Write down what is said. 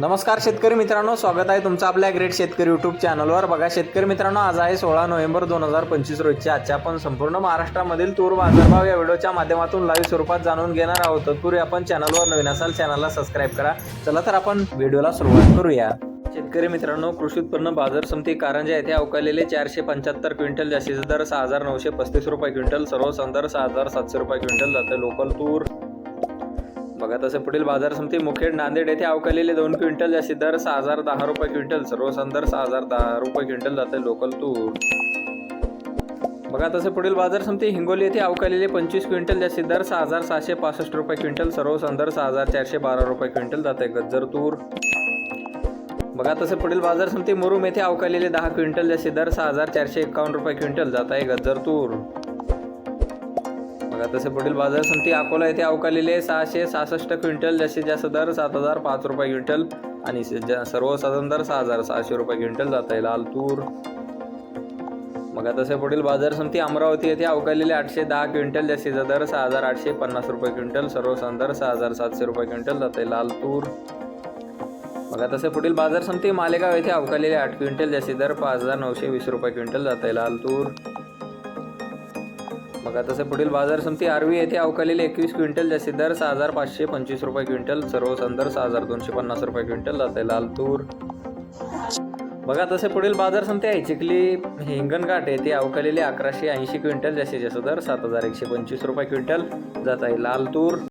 नमस्कार शेतकरी मित्रांनो स्वागत आहे तुमचं आपल्या ग्रेट शेतकरी युट्यूब चॅनलवर बघा शेतकरी मित्रांनो आज आहे सोळा नोव्हेंबर दोन हजार पंचवीस रोजची आजच्या आपण संपूर्ण महाराष्ट्रामधील तूर बाजारभाव या व्हिडिओच्या माध्यमातून लाईव्ह स्वरूपात जाणून घेणार आहोत. तत्पूर्वी आपण चॅनलवर नवीन असाल चॅनलला सबस्क्राईब करा. चला तर आपण व्हिडिओला सुरुवात करूया. शेतकरी मित्रांनो कृषी उत्पन्न बाजार समिती कारंजा येथे अवकालेले चारशे पंच्याहत्तर क्विंटल जास्तीचा दर सहा हजार नऊशे पस्तीस रुपये क्विंटल सर्व दर सहा हजार सातशे रुपये क्विंटल जाते. लोकल तूर बघा तसे पुढील बाजार समिती मुखेड नांदेड येथे अवकालेले दोन क्विंटल जास्तीत दर सहा हजार दहा रुपये क्विंटल सर्व दर सहा हजार दहा रुपये क्विंटल जाते लोकल तूर. बघा तसे पुढील बाजार समिती हिंगोली येथे अवकालेले पंचवीस क्विंटल जास्तीत दर सहा हजार सहाशे पासष्ट रुपये क्विंटल सर्व दर सहा हजार चारशे बारा रुपये क्विंटल जाते गज्जर तूर. बघा तसे पुढील बाजार समिती मुरुम येथे अवकालेले दहा क्विंटल जास्तीत दर सहा हजार चारशे एकावन्न रुपये क्विंटल जात आहे गज्जर तूर. बघा तसे पुढील बाजार समिती अकोला येथे अवकालेले सहाशे सहासष्ट क्विंटल जास्तीत जास्त दर सात हजार पाच रुपये क्विंटल आणि सर्वसाधारण दर सहा हजार सहाशे रुपये क्विंटल जात आहे. लाल तूर. बघा तसे पुढील बाजार समिती अमरावती येथे अवकालेले आठशे दहा क्विंटल जास्तीचा दर सहा हजार आठशे पन्नास रुपये क्विंटल सर्वसाधारण दर सहा हजार सातशे रुपये क्विंटल जात आहे. लाल तूर. बघा तसे पुढील बाजार समिती मालेगाव येथे अवकालेले आठ क्विंटल जास्ती दर पाच हजार नऊशे वीस रुपये क्विंटल जात आहे. लाल तूर. बघा तसे पुढील बाजार समिती आरवी येथे अवकालेले एकवीस क्विंटल जास्ती दर सहा हजार पाचशे पंचवीस रुपये क्विंटल सर्व दर सहा हजार दोनशे पन्नास रुपये क्विंटल जात आहे लाल तूर. बघा तसे पुढील बाजार समिती आहे चिखली हिंगणघाट येथे अवकालेले अकराशे ऐंशी क्विंटल जास्तीत जास्त दर सात हजार एकशे पंचवीस रुपये क्विंटल जात आहे लाल तूर.